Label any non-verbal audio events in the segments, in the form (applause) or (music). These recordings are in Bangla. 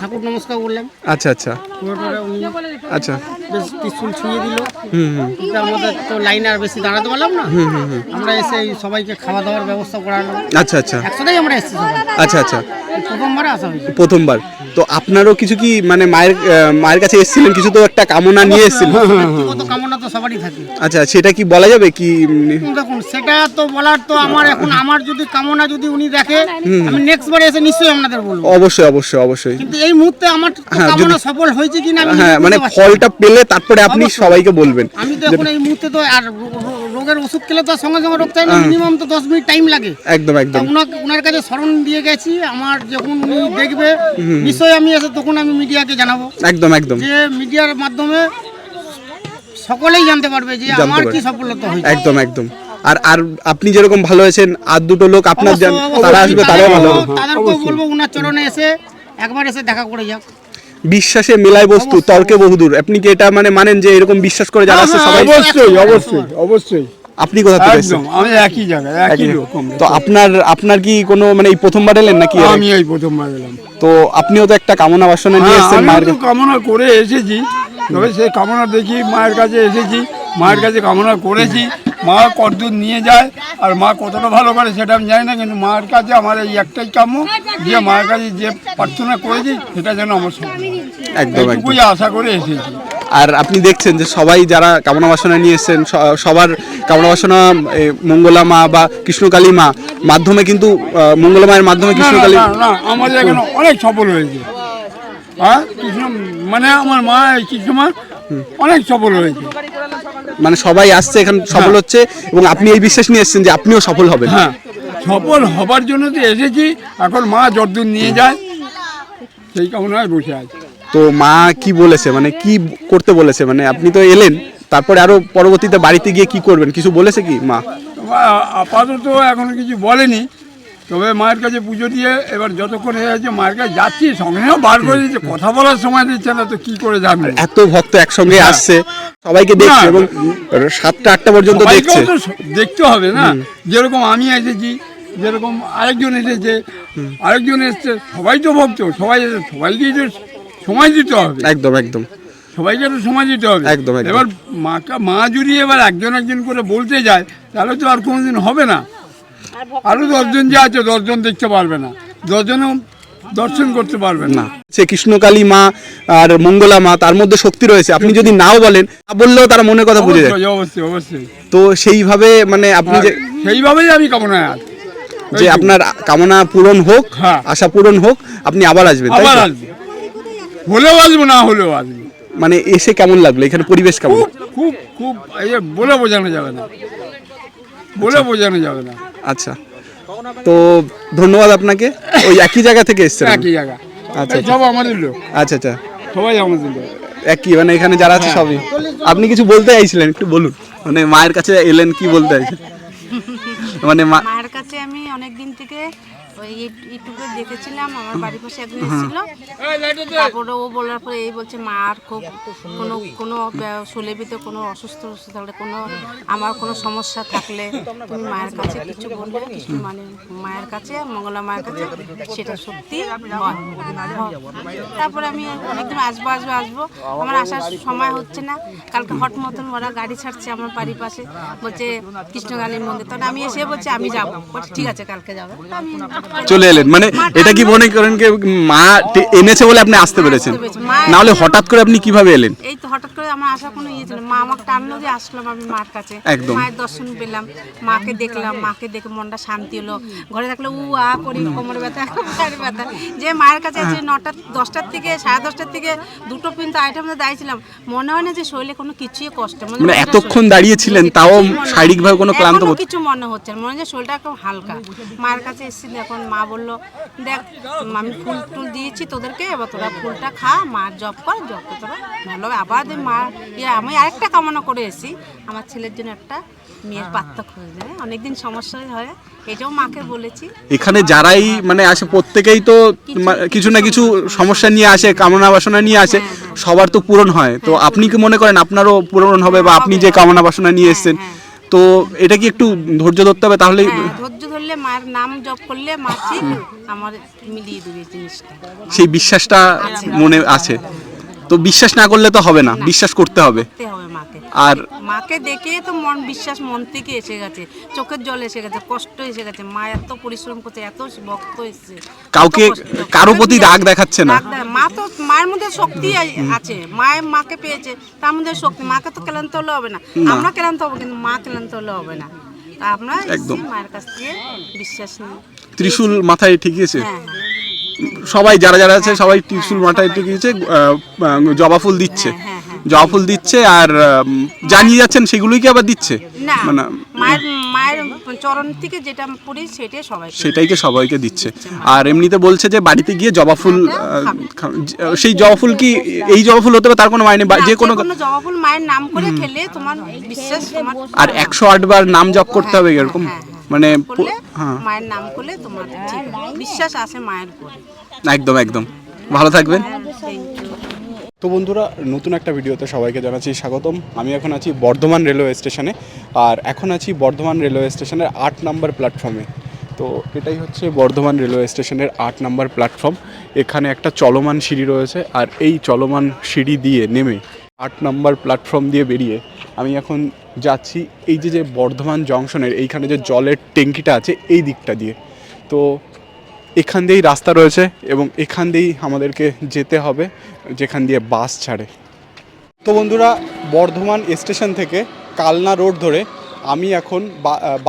ঠাকুর নমস্কার বললাম। আচ্ছা আচ্ছা। আচ্ছা। বেশ ত্রিশুল ছুঁয়ে দিল। হুম। তো লাইনে আর বেশি দাঁড়াতে পারলাম না। আমরা এসে সবাইকে খাওয়া দাওয়ার ব্যবস্থা আচ্ছা আচ্ছা। একসাথেই আমরা এসেছি আচ্ছা আচ্ছা। প্রথমবারে আসা হয়েছে। প্রথমবার। তো আপনারও কিছু কি মানে মায়ের মায়ের কাছে এসেছিলেন? কিছু তো একটা কামনা নিয়ে এসেছিলেন ব্যক্তিগত কামনা তো সবারই থাকে। আচ্ছা সেটা কি বলা যাবে কি? দেখুন সেটা তো বলার তো আমার এখন আমার যদি কামনা যদি উনি দেখে আমি নেক্সট বারে এসে নিশ্চয়ই আপনাদের বলব। অবশ্যই অবশ্যই অবশ্যই। কিন্তু এই মুহূর্তে আমার তো হ্যাঁ, কামনা সফল হয়েছে কিনা আমি হ্যাঁ মানে ফলটা পেলে তারপরে আপনি সবাইকে বলবেন। আমি তো এখন এই মুহূর্তে তো আর রোগের ওষুধ খেলে তো সঙ্গে সঙ্গে রোগ থাকে না মিনিমাম তো দশ মিনিট টাইম লাগে। একদম একদম। উনার কাছে স্মরণ দিয়ে গেছি আমার যখন উনি দেখবে নিশ্চয়ই আমি এসে তখন আমি মিডিয়াকে জানাব। একদম একদম। যে মিডিয়ার মাধ্যমে সকলেই জানতে পারবে যে আমার কি সফলতা হয়েছে। একদম একদম। আর আর আপনি যেরকম ভালো হয়েছেন আর দুটো লোক আপনার। তারা আসবে তারাও ভালো। তাদেরকেও- বলব উনার চরণে এসে একবার এসে দেখা করে যাক। বিশ্বাসে মেলায় বস্তু তর্কে বহুদূর। আপনি কি এটা মানে মানেন যে এরকম বিশ্বাস করে যারা আছে হ্যাঁ, সবাই? অবশ্যই অবশ্যই অবশ্যই। আপনি কোথা থেকে এসেছেন? একদম আমি একই জায়গায় একই আমরা। তো আপনার আপনার কি কোনো মানে এই প্রথমবার এলেন নাকি আমি এই প্রথমবার এলাম। তো আপনিও তো একটা কামনা বাসনা নিয়ে হ্যাঁ, এসেছেন মায়ের কাছে। কামনা করে এসেছি তবে সেই কামনা দেখি মায়ের কাছে এসেছি মায়ের কাছে কামনা করেছি। মা কতদূর নিয়ে যায় আর মা কতটা ভালো করে সেটা আমি জানি না কিন্তু মার কাছে আমার এই একটাই কাম্য যে মায়ের কাছে যে প্রার্থনা করেছি সেটা যেন আমার। একদম একদম। আশা করে এসেছি। আর আপনি দেখছেন যে সবাই যারা কামনা বাসনা নিয়ে এসেছেন সবার কামনা বাসনা মঙ্গলা মা বা কৃষ্ণকালী মা মাধ্যমে কিন্তু মঙ্গলা মায়ের মাধ্যমে কৃষ্ণকালী আমাদের এখানে অনেক সফল হয়েছে। হ্যাঁ কৃষ্ণ মানে আমার মা কৃষ্ণ মা অনেক সফল হয়েছে। মানে সবাই আসছে এখানে সফল হচ্ছে এবং আপনি এই বিশ্বাস নিয়ে এসেছেন যে আপনিও সফল হবেন। হ্যাঁ সফল হবার জন্য তো এসেছি এখন মা যতদূর নিয়ে যায় সেই কামনায় বসে আছে। তো মা কি বলেছে? মানে কি করতে বলেছে? মানে আপনি তো এলেন তারপরে আরও পরবর্তীতে বাড়িতে গিয়ে কি করবেন? কিছু বলেছে কি মা? মা আপাতত এখনও কিছু বলেনি তবে মায়ের কাছে পুজো দিয়ে এবার যতক্ষণ হয়ে যাচ্ছে মায়ের কাছে যাচ্ছি সঙ্গে সঙ্গে বার করে দিচ্ছে কথা বলার সময় দিচ্ছে না তো কি করে যাবে এত ভক্ত একসঙ্গে আসছে সবাইকে দেখছে এবং সাতটা আটটা পর্যন্ত দেখছে। দেখতে হবে না। যেরকম আমি এসেছি যেরকম আরেকজন এসেছে আরেকজন এসছে সবাই তো ভক্ত সবাই এসে- সবাইকেই তো সময় দিতে হবে। একদম একদম। সবাইকে তো সময় দিতে হবে। একদম, একদম। এবার মাকা মা যদি এবার একজন একজন করে বলতে যায় তাহলে তো আর কোনোদিন হবে না। আরও দশজন যে আছে দশজন দেখতে পারবে না। দশজনও দর্শন করতে পারবে না। সে কৃষ্ণকালী মা আর মঙ্গলা মা তার মধ্যে শক্তি রয়েছে। আপনি যদি নাও বলেন না বললেও তারা মনের কথা বুঝে যায়। অবশ্যই অবশ্যই তো সেইভাবে মানে আপনি যে সেইভাবেই আমি কামনায় আছি যে আপনার কামনা পূরণ হোক হ্যাঁ। আশা পূরণ হোক আপনি আবার আসবেন আবার তো? আসব। হলেও আসব না হলেও আসব। মানে এসে কেমন লাগল? এখানে পরিবেশ কেমন? খুব খুব খুব এই বলে বোঝানো যাবে না। বলে বোঝানো যাবে না। আচ্ছা। তো ধন্যবাদ আপনাকে। ওই একই জায়গা থেকে এসছেন একই জায়গা। আচ্ছা, সব আমাদের লোক। আচ্ছা আচ্ছা। সবাই আমাদের লোক। একই মানে এখানে যারা আছে সবই। আপনি কিছু বলতে চাইছিলেন একটু বলুন। মানে মায়ের কাছে এলেন কি বলতে চাইছেন? (laughs) মানে মায়ের কাছে আমি অনেক দিন থেকে ওই ইউট- ইউটিউবে দেখেছিলাম আমার বাড়ির পাশে একদিন এসেছিল। তারপরে ও বলার পরে এই বলছে মার খুব কোনো কোনো কোনো অসুস্থ অসুস্থ থাকলে কোনো আমার কোনো সমস্যা থাকলে তুমি মায়ের কাছে কিছু বলবে? কিছু মানে মায়ের কাছে মঙ্গলা মায়ের কাছে সেটা সত্যি। তারপরে আমি অনেকদিন আসব আসব আসব। আমার আসার সময় হচ্ছে না। কালকে হট মতন ওরা গাড়ি ছাড়ছে আমার বাড়ির পাশে। বলছে কৃষ্ণকালীর মন্দির। তখন আমি এসে বলছি আমি যাব। ঠিক আছে কালকে যাব। আমি চলে এলেন। মানে এটা কি মনে করেন কি মা এনেছে বলে আপনি আসতে পেরেছেন? না হলে হঠাৎ করে আপনি কীভাবে এলেন? এই তো হঠাৎ করে আমার আসার কোনো ইয়ে ছিল মা আমাকে টানলো যে আসলাম আমি মার কাছে। একদম। মায়ের দর্শন পেলাম মাকে দেখলাম মাকে দেখে মনটা শান্তি হলো। ঘরে থাকলে উ আ করি কোমর ব্যথা পায়ের ব্যথা। যে মায়ের কাছে আছে নটা দশটার থেকে সাড়ে দশটার থেকে দুটো পর্যন্ত আইটেম দাঁড়িয়েছিলাম মনে হয় না যে শরীরে কোনো কিছুই কষ্ট মানে এতক্ষণ দাঁড়িয়েছিলেন, তাও। শারীরিকভাবে কোনো ক্লান্ত কিছু মনে হচ্ছে মনে হয় যে শরীরটা একটু হালকা। মায়ের কাছে এসেছিল এখন মা বলল দেখ আমি ফুল টুল দিয়েছি তোদেরকে এবার তোরা ফুলটা খা মার জব কর জব করে তোরা ভালো আবার মা ইয়ে আমি আরেকটা কামনা করে এসেছি আমার ছেলের জন্য একটা মেয়ের পাত্তা খুঁজে দেয় অনেকদিন সমস্যা হয় এটাও মাকে বলেছি। এখানে যারাই মানে আসে প্রত্যেকেই তো কিছু না কিছু সমস্যা নিয়ে আসে কামনা বাসনা নিয়ে আসে সবার তো পূরণ হয়। তো আপনি কি মনে করেন আপনারও পূরণ হবে বা আপনি যে কামনা বাসনা নিয়ে এসেছেন? হ্যাঁ। তো এটা কি একটু ধৈর্য ধরতে হবে তাহলে? ধরলে মায়ের নাম জপ করলে মা ঠিক আমার মিলিয়ে দেবে জিনিসটা। সেই বিশ্বাসটা মনে আছে। তো বিশ্বাস না করলে তো হবে না বিশ্বাস করতে হবে। মাকে। আর মাকে দেখে তো মন বিশ্বাস মন থেকে এসে গেছে চোখের জল এসে গেছে কষ্ট এসে গেছে। মা এত পরিশ্রম করছে এত ভক্ত এসছে কাউকে কারও প্রতি রাগ দেখাচ্ছে না। মা তো মায়ের মধ্যে শক্তি আছে। মায়ের মাকে পেয়েছে তার মধ্যে শক্তি। মাকে তো ক্লান্ত হলে হবে না। আমরা ক্লান্ত হব কিন্তু মা ক্লান্ত হলে হবে না। আমরা একদম। মায়ের কাছ থেকে বিশ্বাস নিই ত্রিশূল মাথায় ঠিকিয়েছে? হ্যাঁ। হ্যাঁ সবাই যারা যারা আছে সবাই ত্রিশূল মাথায় ঠিকিয়েছে জবা ফুল দিচ্ছে। হ্যাঁ, হ্যাঁ। জবা ফুল দিচ্ছে আর জানিয়ে যাচ্ছেন সেগুলোই কি আবার দিচ্ছে? না মানে মায়ের মায়ের চরণ থেকে যেটা পড়ি সেটাই সবাই সেটাইকে সবাইকে দিচ্ছে। আর এমনিতে বলছে যে বাড়িতে গিয়ে জবা ফুল সেই জবা ফুল কি এই জবা ফুল হতে পারে তার কোনো মাইনে বা যে কোনো জবা ফুল মায়ের নাম করে খেলে তোমার বিশ্বাস আর একশো আট বার নাম জপ করতে হবে এরকম? হ্যাঁ, হ্যাঁ। মানে হ্যাঁ। মায়ের নাম করলে তোমার বিশ্বাস আছে মায়ের উপরে। একদম একদম। ভালো থাকবেন। থ্যাংক ইউ তো বন্ধুরা, নতুন একটা ভিডিওতে সবাইকে জানাচ্ছি স্বাগতম। আমি এখন আছি বর্ধমান রেলওয়ে স্টেশনে, আর এখন আছি বর্ধমান রেলওয়ে স্টেশনের আট নম্বর প্ল্যাটফর্মে। তো এটাই হচ্ছে বর্ধমান রেলওয়ে স্টেশনের আট নম্বর প্ল্যাটফর্ম। এখানে একটা চলমান সিঁড়ি রয়েছে, আর এই চলমান সিঁড়ি দিয়ে নেমে আট নম্বর প্ল্যাটফর্ম দিয়ে বেরিয়ে আমি এখন যাচ্ছি এই যে যে বর্ধমান জংশনের, এইখানে যে জলের ট্যাঙ্কিটা আছে এই দিকটা দিয়ে। তো এখান দিয়েই রাস্তা রয়েছে এবং এখান দিয়েই আমাদেরকে যেতে হবে, যেখান দিয়ে বাস ছাড়ে। তো বন্ধুরা, বর্ধমান স্টেশন থেকে কালনা রোড ধরে আমি এখন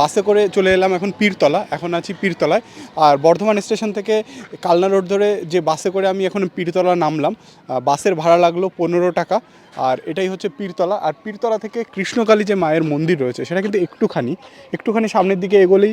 বাসে করে চলে এলাম এখন পীরতলা, এখন আছি পীরতলায়। আর বর্ধমান স্টেশন থেকে কালনা রোড ধরে যে বাসে করে আমি এখন পীরতলা নামলাম বাসের ভাড়া লাগল পনেরো টাকা। আর এটাই হচ্ছে পীরতলা। আর পীরতলা থেকে কৃষ্ণকালী যে মায়ের মন্দির রয়েছে, সেটা কিন্তু একটুখানি একটুখানি সামনের দিকে এগোলেই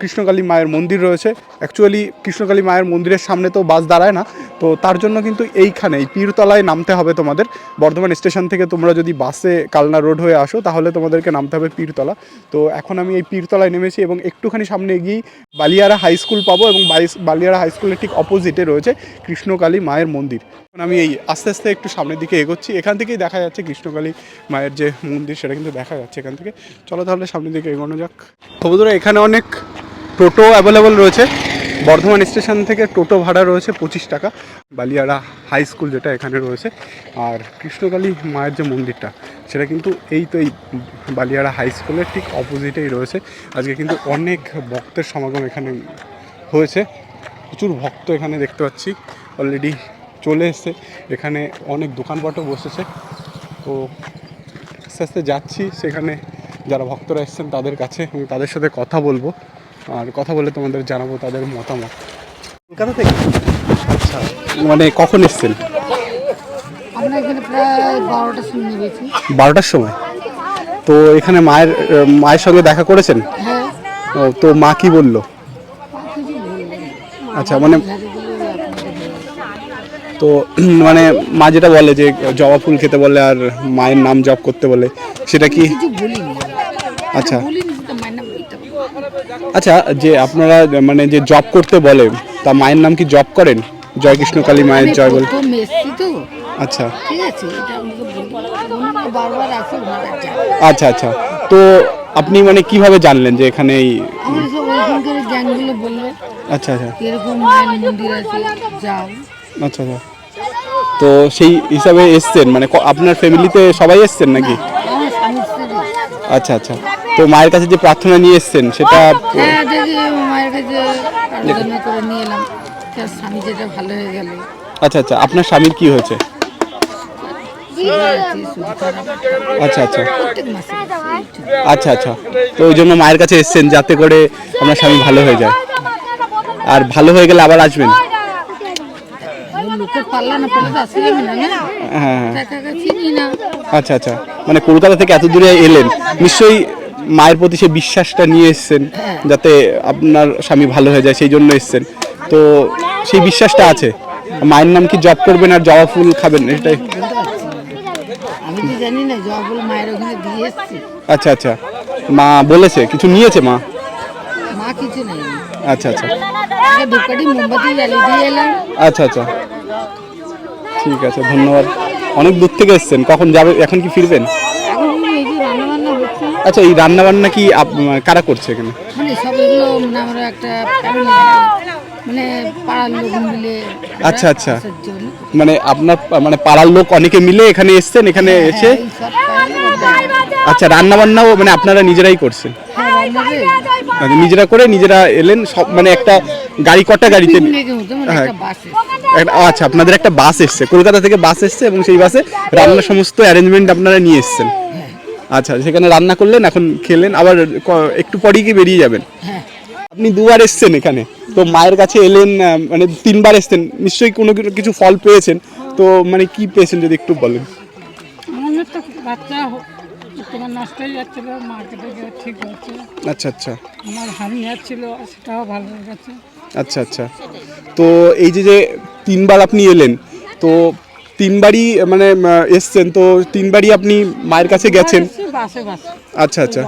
কৃষ্ণকালী মায়ের মন্দির রয়েছে। অ্যাকচুয়ালি কৃষ্ণকালী মায়ের মন্দিরের সামনে তো বাস দাঁড়ায় না। তো তার জন্য কিন্তু এইখানে, এই পীরতলায় নামতে হবে তোমাদের। বর্ধমান স্টেশন থেকে তোমরা যদি বাসে কালনা রোড হয়ে আসো, তাহলে তোমাদেরকে নামতে হবে পীরতলা। তো এখন আমি এই পীরতলায় নেমেছি এবং একটুখানি সামনে এগিয়েই বালিয়ারা হাই স্কুল পাবো এবং বালিয়ারা হাই স্কুলের ঠিক অপোজিটে রয়েছে কৃষ্ণকালী মায়ের মন্দির। আমি এই আস্তে আস্তে একটু সামনের দিকে এগোচ্ছি। এখান থেকেই দেখা যাচ্ছে কৃষ্ণকালী মায়ের যে মন্দির, সেটা কিন্তু দেখা যাচ্ছে এখান থেকে। চলো তাহলে সামনের দিকে এগোনো যাক। বন্ধুরা, এখানে অনেক টোটো অ্যাভেলেবল রয়েছে। বর্ধমান স্টেশন থেকে টোটো ভাড়া রয়েছে পঁচিশ টাকা। বালিয়াড়া হাই স্কুল যেটা এখানে রয়েছে। আর কৃষ্ণকালী মায়ের যে মন্দিরটা, সেটা কিন্তু এই তো এই বালিয়াড়া হাই স্কুলের ঠিক অপোজিটেই রয়েছে। আজকে কিন্তু অনেক ভক্তের সমাগম এখানে হয়েছে। প্রচুর ভক্ত এখানে দেখতে পাচ্ছি। অলরেডি চলে এসছে। এখানে অনেক দোকানপাটও বসেছে। তো আস্তে আস্তে যাচ্ছি। সেখানে যারা ভক্তরা এসেছেন তাদের কাছে এবং তাদের সাথে কথা বলব। আর কথা বলে তোমাদের জানাব তাদের মতামত। কলকাতা থেকে? আচ্ছা মানে কখন এসছেন? আমরা এখানে প্রায় বারোটা সময় বারোটার সময়? তো এখানে মায়ের মায়ের সঙ্গে দেখা করেছেন? হ্যাঁ। তো মা কি বলল? আচ্ছা মানে তো (clears throat) মানে মা যেটা বলে যে জবা ফুল খেতে বলে আর মায়ের নাম জপ করতে বলে সেটা কি? আচ্ছা। আচ্ছা যে আপনারা মানে যে জব করতে বলে তা মায়ের নাম কি জব করেন? জয় কৃষ্ণ কালী মায়ের জয় বল আচ্ছা। যায় আচ্ছা। আচ্ছা তো আপনি মানে কীভাবে জানলেন যে এখানে এই আচ্ছা আচ্ছা। এরকম মায়ের মন্দির আছে যাও। আচ্ছা আচ্ছা। তো সেই হিসাবে এসছেন মানে আপনার ফ্যামিলিতে সবাই এসছেন নাকি? আচ্ছা আচ্ছা। তো মায়ের কাছে যে প্রার্থনা নিয়ে এসছেন সেটা হ্যাঁ আচ্ছা আচ্ছা। আপনার স্বামীর কি হয়েছে? আচ্ছা আচ্ছা। আচ্ছা আচ্ছা। তো ওই জন্য মায়ের কাছে এসছেন যাতে করে আপনার স্বামী ভালো হয়ে যায়। আর ভালো হয়ে গেলে আবার আসবেন? লোকের পাল্লা না পেলে তো আসে না না? হ্যাঁ। হ্যাঁ চিনি না। আচ্ছা আচ্ছা। মানে কলকাতা থেকে এত দূরে এলেন নিশ্চয়ই মায়ের প্রতি সে বিশ্বাসটা নিয়ে এসছেন যাতে আপনার স্বামী ভালো হয়ে যায় সেই জন্য এসছেন। তো সেই বিশ্বাসটা আছে। মায়ের নাম কি জব করবেন আর জবা ফুল খাবেন? এটাই। বলতে পারছি না। আমি তো জানি না জবল মায়ের ওখানে দিয়ে এসছি। আচ্ছা আচ্ছা। মা বলেছে কিছু নিয়েছে মা? মা কিছু নেই। আচ্ছা আচ্ছা। ধূপকাঠি মোমবাতি জ্বালিয়ে দিয়ে এলাম। আচ্ছা আচ্ছা। ঠিক আছে ধন্যবাদ। অনেক দূর থেকে এসছেন কখন যাবে এখন কি ফিরবেন? আচ্ছা এই রান্না বান্না কি কারা করছে এখানে? মানে সব এগুলো মানে আমরা একটা মানে পাড়ার লোক মিলে আচ্ছা, আচ্ছা। মানে আপনার মানে পাড়ার লোক অনেকে মিলে এখানে এসছেন এখানে এসে? হ্যাঁ, লোক আচ্ছা রান্না বান্নাও মানে আপনারা নিজেরাই করছেন? হ্যাঁ, আচ্ছা, নিজেরা করে নিজেরা এলেন সব মানে একটা গাড়ি কটা গাড়িতে হ্যাঁ। আচ্ছা আপনাদের একটা বাস এসছে। কলকাতা থেকে বাস এসছে এবং সেই বাসে রান্নার সমস্ত অ্যারেঞ্জমেন্ট আপনারা নিয়ে এসছেন। আচ্ছা সেখানে রান্না করলেন এখন খেলেন আবার একটু পরেই কি বেরিয়ে যাবেন। আপনি দুবার এসছেন এখানে। তো মায়ের কাছে এলেন মানে তিনবার এসছেন। নিশ্চয়ই কোনো কিছু- ফল পেয়েছেন। তো মানে কি পেয়েছেন যদি একটু বলেন? বাচ্চা তোমার নষ্ট হয়ে যাচ্ছিল মার্কেটে গিয়ে ঠিক হচ্ছে। আচ্ছা আচ্ছা। আমার হামিয়া ছিল সেটাও ভালো হয়ে গেছে আচ্ছা আচ্ছা। তো এই যে যে তিনবার আপনি এলেন। তো তিনবারই মানে এসছেন। তো তিনবারই আপনি মায়ের কাছে গেছেন? আচ্ছা আচ্ছা।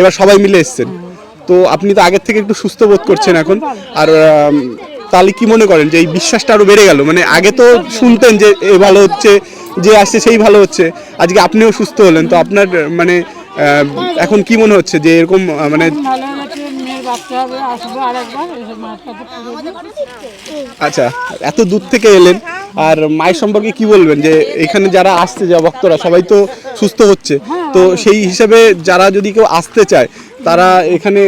এবার সবাই মিলে এসছেন। তো আপনি তো আগের থেকে একটু সুস্থ বোধ করছেন এখন। আর তাহলে কি মনে করেন যে এই বিশ্বাসটা আরও বেড়ে গেল? মানে আগে তো শুনতেন যে এ ভালো হচ্ছে, যে আসছে সেই ভালো হচ্ছে। আজকে আপনিও সুস্থ হলেন। তো আপনার মানে এখন কি মনে হচ্ছে যে এরকম মানে ভালো হয়ে গেছে মেয়ের বাচ্চা হবে আসব আরেকবার এসে মার কাছে পুরো দিই। আচ্ছা এত দূর থেকে এলেন আর মায়ের সম্পর্কে কি বলবেন? যে এখানে যারা আসছে যা ভক্তরা সবাই তো সুস্থ হচ্ছে। তো সেই হিসাবে যারা যদি কেউ আসতে চায় তারা এখানে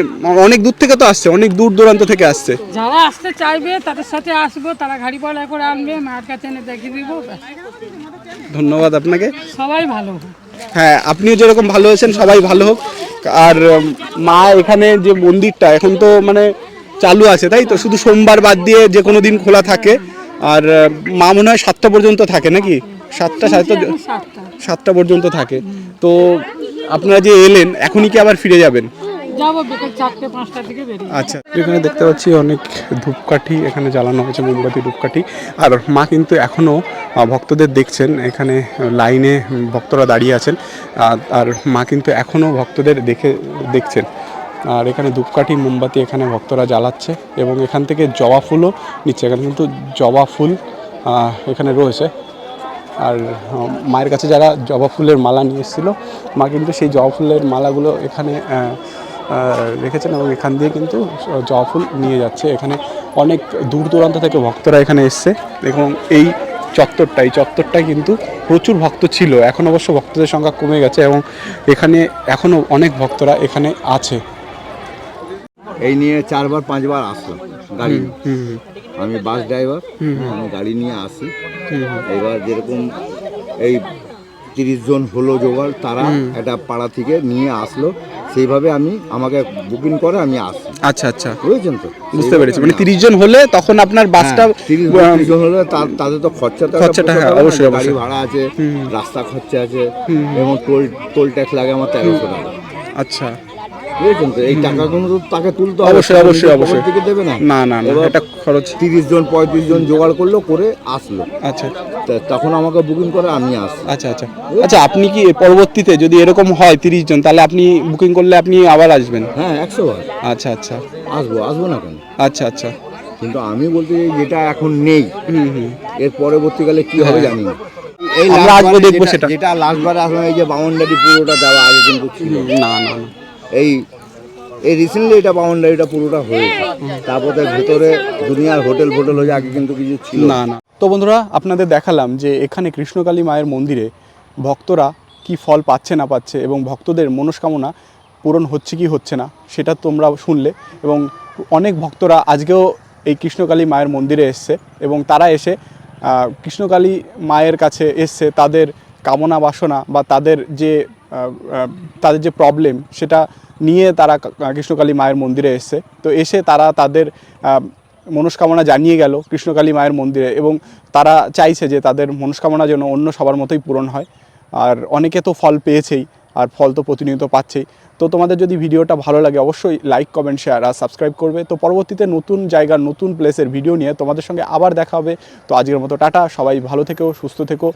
অনেক দূর থেকে তো আসছে অনেক দূর দূরান্ত থেকে আসছে। যারা আসতে চাইবে তাদের সাথে আসব তারা গাড়ি ভাড়া করে আনবে মায়ের কাছে এনে দেখিয়ে দিব। ধন্যবাদ আপনাকে। সবাই ভালো। হোক। হ্যাঁ আপনিও যেরকম ভালো হয়েছেন সবাই ভালো হোক। আর মা এখানে যে মন্দিরটা এখন তো মানে চালু আছে তাই তো? শুধু সোমবার বাদ দিয়ে যে কোনো দিন খোলা থাকে। আর মা মনে হয় সাতটা পর্যন্ত থাকে নাকি? সাতটা সাতটা? সাতটা। সাতটা পর্যন্ত থাকে। তো আপনারা যে এলেন এখনই কি আবার ফিরে যাবেন? আচ্ছা এখানে দেখতে পাচ্ছি অনেক ধূপকাঠি এখানে জ্বালানো হয়েছে, মোমবাতি, ধূপকাঠি। আর মা কিন্তু এখনও ভক্তদের দেখছেন, এখানে লাইনে ভক্তরা দাঁড়িয়ে আছেন, আর- মা কিন্তু এখনও ভক্তদের দেখে, দেখছেন। আর এখানে ধূপকাঠি, মোমবাতি এখানে ভক্তরা জ্বালাচ্ছে, এবং এখান থেকে জবা ফুলও নিচ্ছে। এখানে কিন্তু জবা ফুল এখানে রয়েছে। আর মায়ের কাছে যারা জবা ফুলের মালা নিয়ে এসেছিল, মা কিন্তু সেই জবা ফুলের মালাগুলো এখানে রেখেছেন এবং এখান দিয়ে কিন্তু জবা ফুল নিয়ে যাচ্ছে। এখানে অনেক দূর দূরান্ত থেকে ভক্তরা এখানে এসছে এবং এই চত্বরটা এই চত্বরটায় কিন্তু প্রচুর ভক্ত ছিল। এখন অবশ্য ভক্তদের সংখ্যা কমে গেছে এবং এখানে এখনও অনেক ভক্তরা এখানে আছে। এই নিয়ে চারবার পাঁচবার আসলাম গাড়ি আমি বাস ড্রাইভার আমি গাড়ি নিয়ে আসি। এবার যেরকম এই তিরিশ জন হলো জোগাড় তারা একটা পাড়া থেকে নিয়ে আসলো। সেইভাবে আমি আমাকে বুকিং করে আমি আসি আচ্ছা আচ্ছা। বুঝেছেন তো? বুঝতে পেরেছি। মানে তিরিশ জন হলে তখন আপনার বাসটা হ্যাঁ, তিরিশ জন হলে তাদের তো খরচা খরচাটা, পোষাতে হ্যাঁ, অবশ্যই, গাড়ি ভাড়া আছে রাস্তা খরচা আছে এবং টোল টোল ট্যাক্স লাগে আমার তেরোশো টাকা। আচ্ছা। বুঝেছেন তো? এই টাকাগুলো তো তাকে তুলতে হবে অবশ্যই, অবশ্যই, অবশ্যই। থেকে দেবে না? না না না এটা খরচ তিরিশ জন পঁয়ত্রিশ জন জোগাড় করল করে আসলো। আচ্ছা। তখন আমাকে বুকিং করে আমি আসি আচ্ছা আচ্ছা। আচ্ছা আপনি কি পরবর্তীতে যদি এরকম হয় তিরিশ জন তাহলে আপনি বুকিং করলে আপনি আবার আসবেন? হ্যাঁ একশো বার। আচ্ছা আচ্ছা। আসব আসব না কেন? আচ্ছা আচ্ছা। কিন্তু আমি বলতে যেটা এখন নেই এর পরবর্তীকালে কি হবে জানি না। এই বারে দেখব সেটা। যেটা লাস্টবারে আসলাম এই যে বাউন্ডারি পুরোটা দেওয়া আগে কিন্তু না না না। এই এই রিসেন্টলি এটা বাউন্ডারিটা পুরোটা হয়েছে তারপরে ভেতরে দুনিয়ার হোটেল ফোটেল হয়ে আগে কিন্তু কিছু ছিল। না না। তো বন্ধুরা, আপনাদের দেখালাম যে এখানে কৃষ্ণকালী মায়ের মন্দিরে ভক্তরা কি ফল পাচ্ছে না পাচ্ছে এবং ভক্তদের মনস্কামনা পূরণ হচ্ছে কি হচ্ছে না, সেটা তোমরা শুনলে। এবং অনেক ভক্তরা আজকেও এই কৃষ্ণকালী মায়ের মন্দিরে এসছে এবং তারা এসে কৃষ্ণকালী মায়ের কাছে এসছে। তাদের কামনা বাসনা বা তাদের যে তাদের যে প্রবলেম সেটা নিয়ে তারা কৃষ্ণকালী মায়ের মন্দিরে এসছে। তো এসে তারা তাদের মনস্কামনা জানিয়ে গেল কৃষ্ণকালী মায়ের মন্দিরে এবং তারা চাইছে যে তাদের মনস্কামনা যেন অন্য সবার মতোই পূরণ হয়। আর অনেকে তো ফল পেয়েছেই, আর ফল তো প্রতিনিয়ত পাচ্ছেই। তো তোমাদের যদি ভিডিওটা ভালো লাগে, অবশ্যই লাইক কমেন্ট শেয়ার আর সাবস্ক্রাইব করবে। তো পরবর্তীতে নতুন জায়গার, নতুন প্লেসের ভিডিও নিয়ে তোমাদের সঙ্গে আবার দেখা হবে। তো আজকের মতো টাটা, সবাই ভালো থেকো, সুস্থ থেকো।